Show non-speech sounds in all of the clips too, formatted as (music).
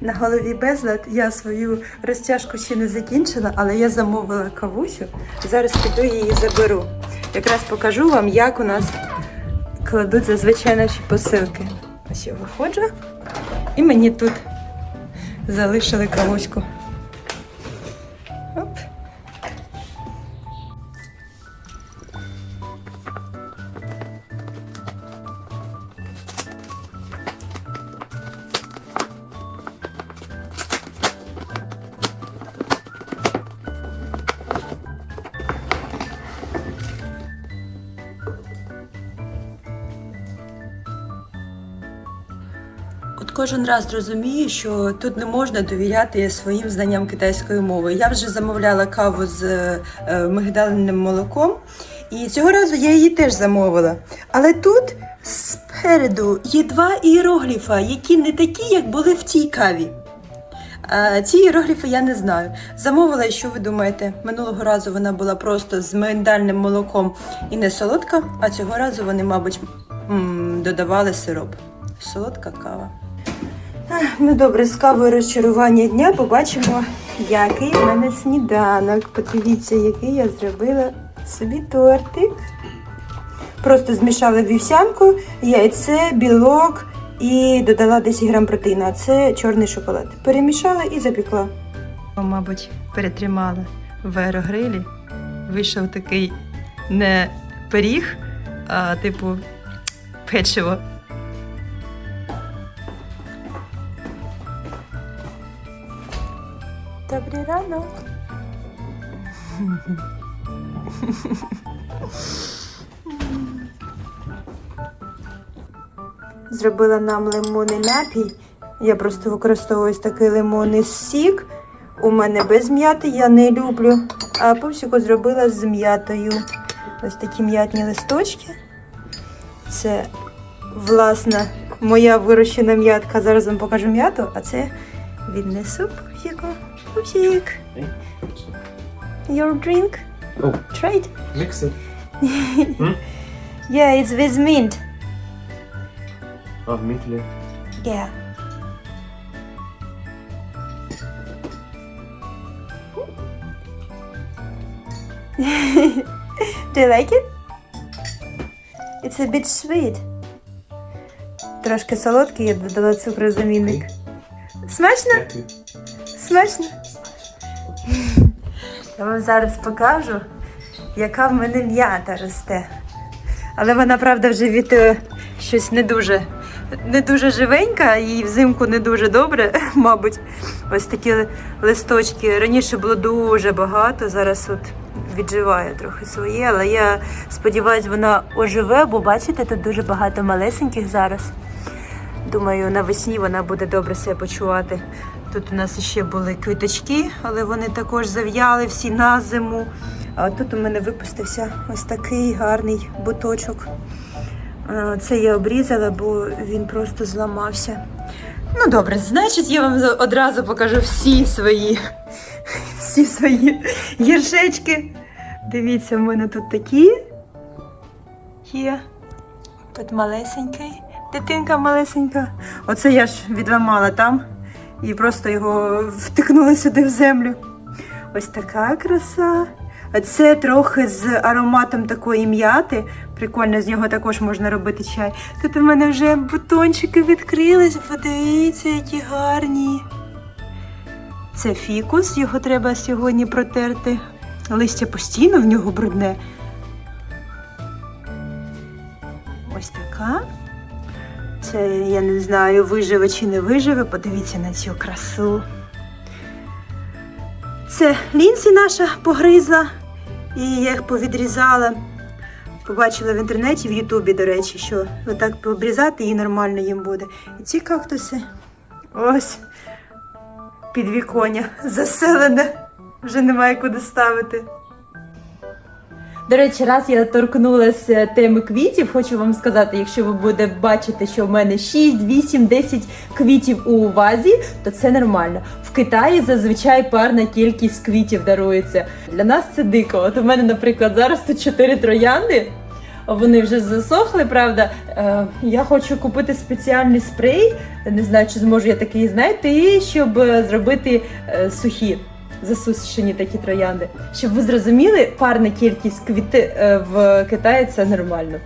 На голові безлад я свою розтяжку ще не закінчила, але я замовила кавусю. Зараз піду її заберу. Якраз покажу вам, як у нас кладуть зазвичай наші посилки. Ось я виходжу, і мені тут залишили кавуську. Кожен раз розумію, що тут не можна довіряти своїм знанням китайської мови. Я вже замовляла каву з е, мигдальним молоком, і цього разу я її теж замовила. Але тут спереду є два іерогліфа, які не такі, як були в тій каві. Ці іерогліфи я не знаю. Замовила, що ви думаєте? Минулого разу вона була просто з миндальним молоком і не солодка, а цього разу вони, мабуть, додавали сироп. Солодка кава. Ну добре, з кавою розчарування дня побачимо, який в мене сніданок. Подивіться, який я зробила собі тортик. Просто змішала вівсянку, яйце, білок і додала 10 грам протеїну. Це чорний шоколад. Перемішала і запікла. Мабуть, перетримала в аерогрилі. Вийшов такий не пиріг, а типу печиво. Ранок. Зробила нам лимонний напій. Я просто використовую ось такий лимонний сік. У мене без м'яти, я не люблю. А пупсику зробила з м'ятою. Ось такі м'ятні листочки. Це, власна, моя вирощена м'ятка. Зараз вам покажу м'яту, а це віднесу. Пупсик. Your drink? Oh. Trade? Mix it. Yeah, it's with mint. Oh, Mikle. Yeah. Do you like it? It's a bit sweet. Трошки солодкий, я додала цукрозамінник. Смачно? Дякую. Смачно? Я вам зараз покажу, яка в мене м'ята росте. Але вона, правда, вже від е, щось не дуже, не дуже живенька і взимку не дуже добре, (laughs) мабуть. Ось такі листочки. Раніше було дуже багато, зараз от відживає трохи своє, але я сподіваюся, вона оживе, бо бачите, тут дуже багато малесеньких зараз. Думаю, навесні вона буде добре себе почувати. Тут у нас ще були квіточки, але вони також зав'яли всі на зиму. А тут у мене випустився ось такий гарний буточок. Це я обрізала, бо він просто зламався. Ну добре, значить, я вам одразу покажу всі свої, всі свої гіршечки. Дивіться, в мене тут такі є. Тут малесенький, дитинка малесенька. Оце я ж відламала там і просто його втикнула сюди в землю. Ось така краса. А це трохи з ароматом такої м'яти. Прикольно, з нього також можна робити чай. Тут у мене вже бутончики відкрились. Подивіться, які гарні. Це фікус, його треба сьогодні протерти. Листя постійно в нього брудне. Ось така. Це я не знаю, виживе чи не виживе. Подивіться на цю красу. Це лінці наша погризла, і я їх повідрізала. Побачила в інтернеті, в Ютубі, до речі, що отак пообрізати і нормально їм буде. І ці кактуси ось підвіконня заселене. Вже немає куди ставити. До речі, раз я торкнулася теми квітів, хочу вам сказати, якщо ви будете бачити, що в мене 6, 8, 10 квітів у вазі, то це нормально. В Китаї зазвичай парна кількість квітів дарується. Для нас це дико. От у мене, наприклад, зараз тут 4 троянди. вони вже засохли, правда. Е, я хочу купити спеціальний спрей. Не знаю, чи зможу я такий знайти, щоб е, зробити е, сухі. Засушені такі троянди. Щоб ви зрозуміли, парна кількість квіти е, в Китаї це нормально.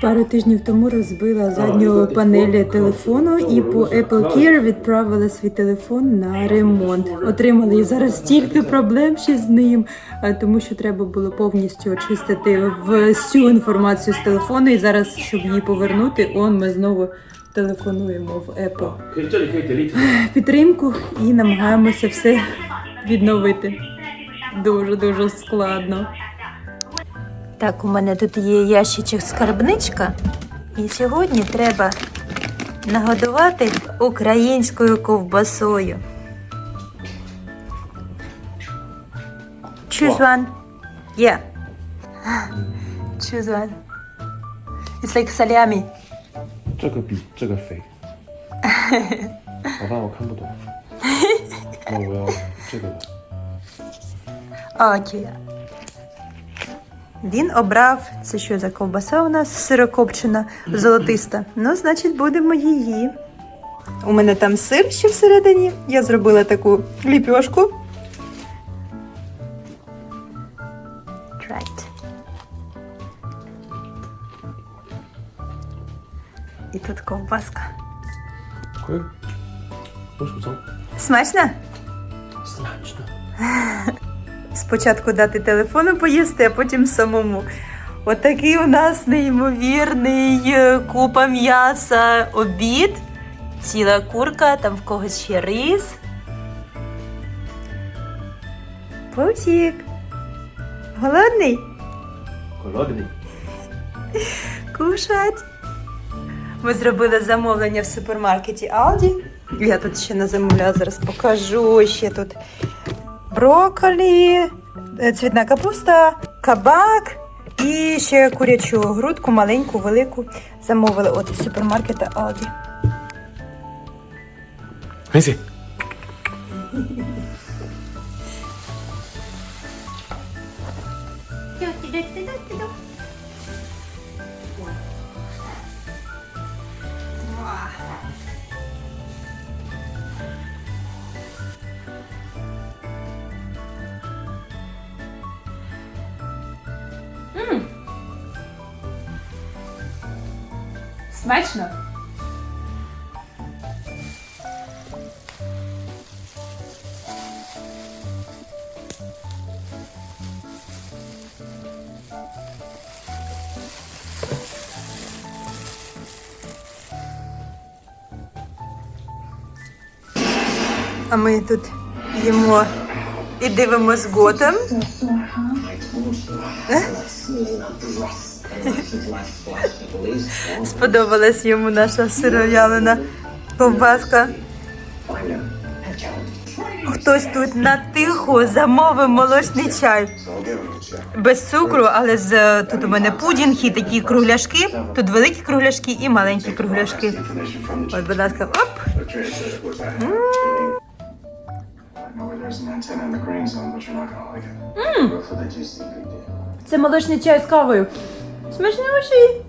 Пару тижнів тому розбила задню панель телефону і по Apple Care відправила свій телефон на ремонт. Отримали і зараз стільки проблем ще з ним, е, тому що треба було повністю очистити всю інформацію з телефону. І зараз, щоб її повернути, он ми знову телефонуємо в Apple підтримку і намагаємося все відновити. Дуже-дуже складно. Так, у мене тут є ящичок скарбничка. І сьогодні треба нагодувати українською ковбасою. Choose one. Yeah. (gasps) Choose one. It's like salami. 这(laughs) 个比这个肥。好吧，我看不懂。那我要这个吧。 Окей. Він обрав, це що за ковбаса у нас сирокопчена, золотиста. Ну, значить, будемо її. У мене там сир ще всередині. Я зробила таку ліпьошку. будь ласка. Смачно? Смачно. (laughs) Спочатку дати телефону поїсти, а потім самому. Отакий От у нас неймовірний е, купа м'яса, обід. Ціла курка, там в когось ще рис. Пусік. Голодний? Голодний. Кушать. Ми зробили замовлення в супермаркеті Aldi. Я тут ще не замовляла, зараз покажу. Ще тут брокколі, е, цвітна капуста, кабак і ще курячу грудку, маленьку, велику. Замовили от в супермаркеті Aldi. М -м. Смачно! А ми тут їмо і дивимось готом. Сподобалась йому наша сиров'ялина ковбаска. Хтось тут на тихо замовив молочний чай. Без цукру, але з тут у мене пудінг і такі кругляшки. Тут великі кругляшки і маленькі кругляшки. От, будь ласка, оп. know where there's an antenna in the green zone, but you're not gonna like it. Both of the juicy big deal. Це молочний чай з кавою. Смачнющий.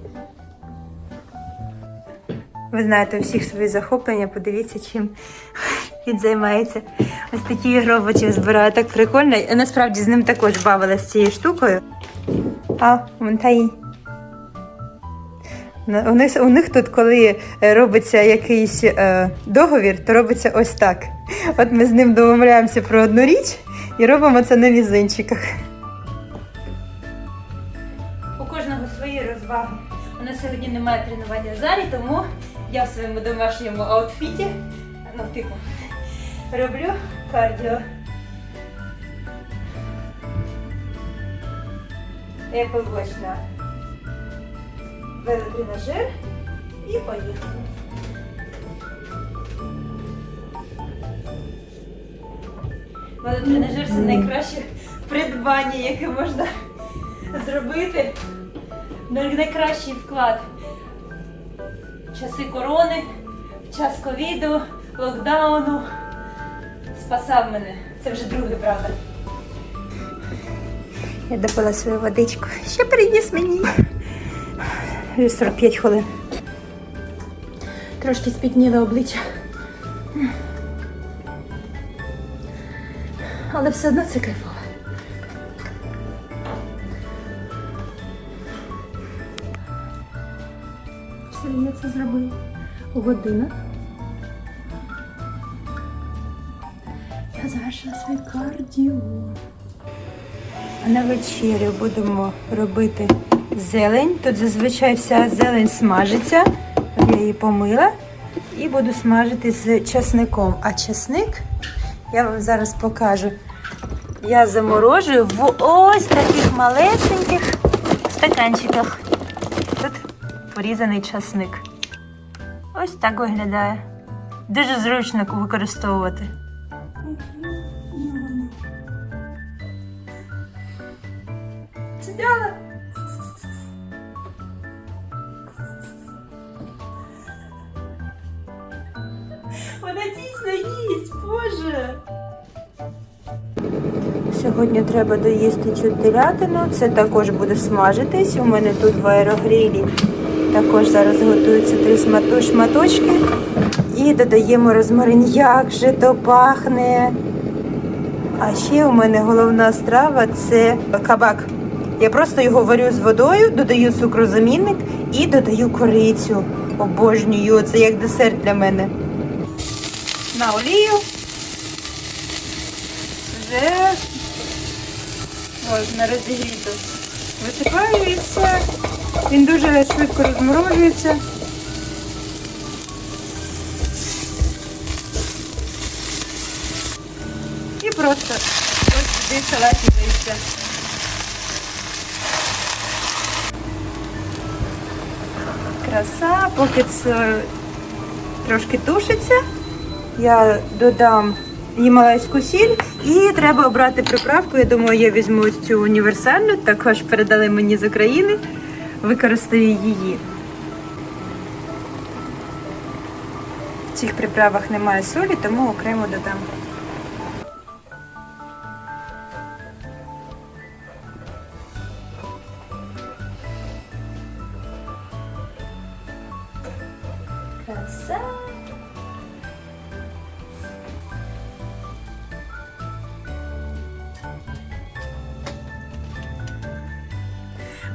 Ви знаєте, у всіх свої захоплення, подивіться, чим (laughs) він займається. Ось такі ігровичі збирає так прикольно. Я насправді з ним також бавилася цією штукою. А, вон та й. На- У них, у них тут, коли е, робиться якийсь е, договір, то робиться ось так. От ми з ним домовляємося про одну річ і робимо це на мізинчиках. У кожного свої розваги. У нас сьогодні немає тренування в залі, тому я в своєму домашньому аутфіті, ну, типу, роблю кардіо. Apple Watch на велотренажер і поїхали. Велотренажер це найкраще придбання, яке можна зробити. Найкращий вклад. В часи корони, в час ковіду, локдауну. Спасав мене. Це вже друге, правда. Я допила свою водичку. Ще приніс мені. 45 хвилин. Трошки спітніло обличчя. Але все одно це кайфово. Що я це зробила? Година. Я завершила своє кардіо. А на вечерю будемо робити зелень. Тут зазвичай вся зелень смажиться. Я її помила і буду смажити з часником. А часник я вам зараз покажу. Я заморожую в ось таких малесеньких стаканчиках. Тут порізаний часник. Ось так виглядає. Дуже зручно використовувати. Сьогодні треба доїсти цю телятину. Це також буде смажитись. У мене тут в аерогрилі також зараз готуються три шматочки. І додаємо розмарин. Як же то пахне! А ще у мене головна страва це кабак. Я просто його варю з водою, додаю цукрозамінник і додаю корицю. Обожнюю, це як десерт для мене. На олію. Вже можна розігріти. Висипаю і. Він дуже швидко розморожується. І просто ось сюди салат і. Краса, поки це трошки тушиться, я додам гімалайську сіль і треба обрати приправку. Я думаю, я візьму цю універсальну, також передали мені з України. Використаю її. В цих приправах немає солі, тому окремо додам.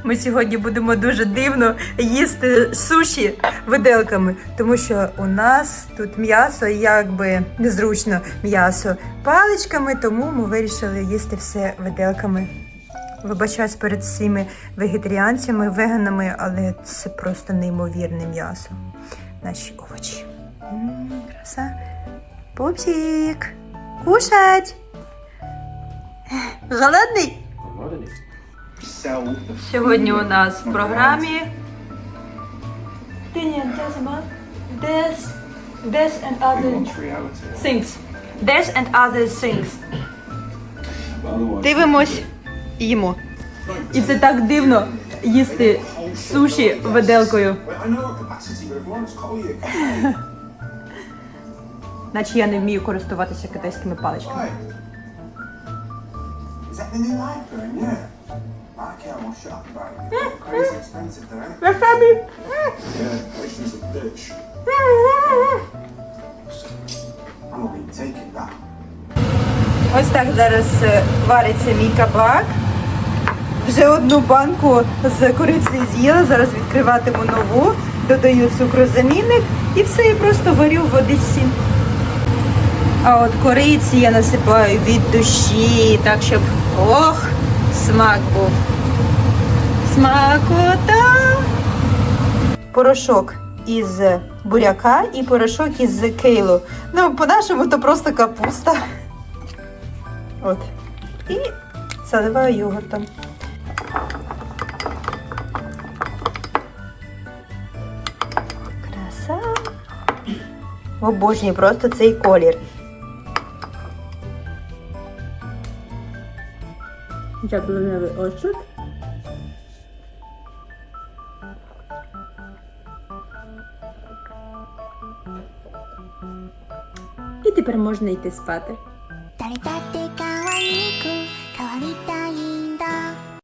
Ми сьогодні будемо дуже дивно їсти суші виделками, тому що у нас тут м'ясо, якби незручно м'ясо паличками, тому ми вирішили їсти все виделками. Вибачаюсь перед всіми вегетаріанцями, веганами, але це просто неймовірне м'ясо. Наші овочі. М, краса. Пупсик, кушать. Голодний? Sell Сьогодні у нас в програмі Des and other things. Des and other things. Дивимось і їмо. І це так дивно їсти суші виделкою. (laughs) Наче я не вмію користуватися китайськими паличками. Can't wash it up. (laughs) Crazy expensive, though. eh? Yeah, Christian's a bitch. (laughs) I'm not even taking that. Ось так зараз е, вариться мій кабак. Вже одну банку з корицею з'їла, зараз відкриватиму нову, додаю цукрозамінник і все, і просто варю в водичці. А от кориці я насипаю від душі, так щоб ох, смак був. Смакота! Порошок із буряка і порошок із кейлу. Ну, по-нашому то просто капуста. От. І заливаю йогуртом. Краса. Обожнюю просто цей колір. яблуневий оцет. І тепер можна йти спати.